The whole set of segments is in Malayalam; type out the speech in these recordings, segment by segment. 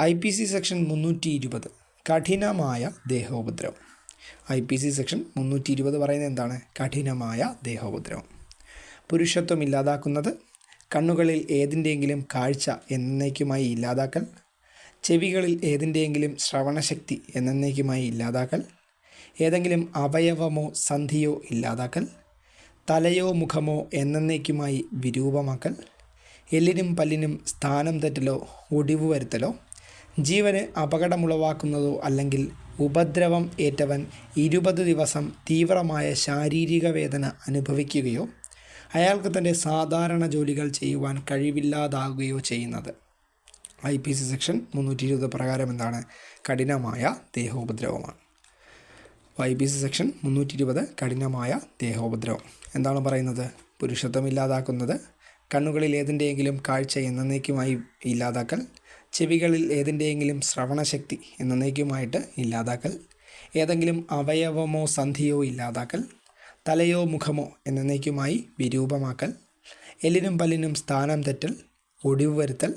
ഐ പി സി സെക്ഷൻ മുന്നൂറ്റി ഇരുപത് കഠിനമായ ദേഹോപദ്രവം. ഐ പി സി സെക്ഷൻ മുന്നൂറ്റി ഇരുപത് പറയുന്നത് എന്താണ്? കഠിനമായ ദേഹോപദ്രവം. പുരുഷത്വം ഇല്ലാതാക്കുന്നത് കണ്ണുകളിൽ ഏതിന്റെയെങ്കിലും കാഴ്ച എന്നേക്കുമായി ഇല്ലാതാക്കൽ ചെവികളിൽ ഏതിന്റെയെങ്കിലും ശ്രവണശക്തി എന്നേക്കുമായി ഇല്ലാതാക്കൽ ഏതെങ്കിലും അവയവമോ സന്ധിയോ ഇല്ലാതാക്കൽ തലയോ മുഖമോ എന്നേക്കുമായി വിരൂപമാക്കൽ എല്ലിനും പല്ലിനും സ്ഥാനം തെറ്റലോ ഒടിവ് വരുത്തലോ ജീവന് അപകടമുളവാക്കുന്നതോ അല്ലെങ്കിൽ ഉപദ്രവം ഏറ്റവൻ ഇരുപത് ദിവസം തീവ്രമായ ശാരീരിക വേദന അനുഭവിക്കുകയോ അയാൾക്ക് തന്റെ സാധാരണ ജോലികൾ ചെയ്യുവാൻ കഴിവില്ലാതാകുകയോ ചെയ്യുന്നത്. ഐ പി സി സെക്ഷൻ മുന്നൂറ്റി ഇരുപത് പ്രകാരം എന്താണ്? കഠിനമായ ദേഹോപദ്രവമാണ്. ഐ പി സി സെക്ഷൻ മുന്നൂറ്റി ഇരുപത് കഠിനമായ ദേഹോപദ്രവം. എന്താണ് പറയുന്നത്? പുരുഷത്വം ഇല്ലാതാക്കുന്നത് കണ്ണുകളിൽ ഏതിന്റെയെങ്കിലും കാഴ്ച എന്നേക്കുമായി ഇല്ലാതാക്കൽ ചെവികളിൽ ഏതിന്റെയെങ്കിലും ശ്രവണശക്തി എന്നേക്കുമായിട്ട് ഇല്ലാതാക്കൽ ഏതെങ്കിലും അവയവമോ സന്ധിയോ ഇല്ലാതാക്കൽ തലയോ മുഖമോ എന്നേക്കുമായി വിരൂപമാക്കൽ എല്ലിനും പല്ലിനും സ്ഥാനം തെറ്റൽ ഒടിവ് വരുത്തൽ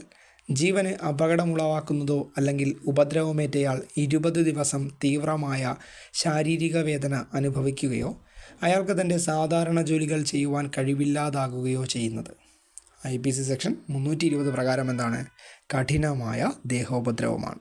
ജീവന് അപകടമുളവാക്കുന്നതോ അല്ലെങ്കിൽ ഉപദ്രവമേറ്റയാൾ ഇരുപത് ദിവസം തീവ്രമായ ശാരീരിക വേദന അനുഭവിക്കുകയോ അയാൾക്ക് തന്റെ സാധാരണ ജോലികൾ ചെയ്യുവാൻ കഴിവില്ലാതാകുകയോ ചെയ്യുന്നത്. ഐ പി സി സെക്ഷൻ മുന്നൂറ്റി ഇരുപത് പ്രകാരം എന്താണ്? കഠിനമായ ദേഹോപദ്രവമാണ്.